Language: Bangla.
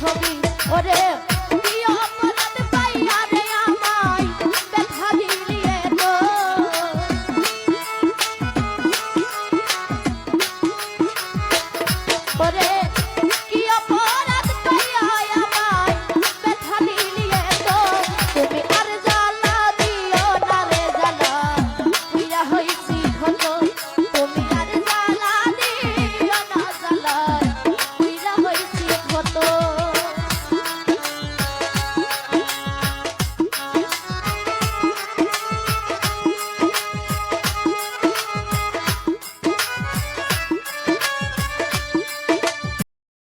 ছবি ওরে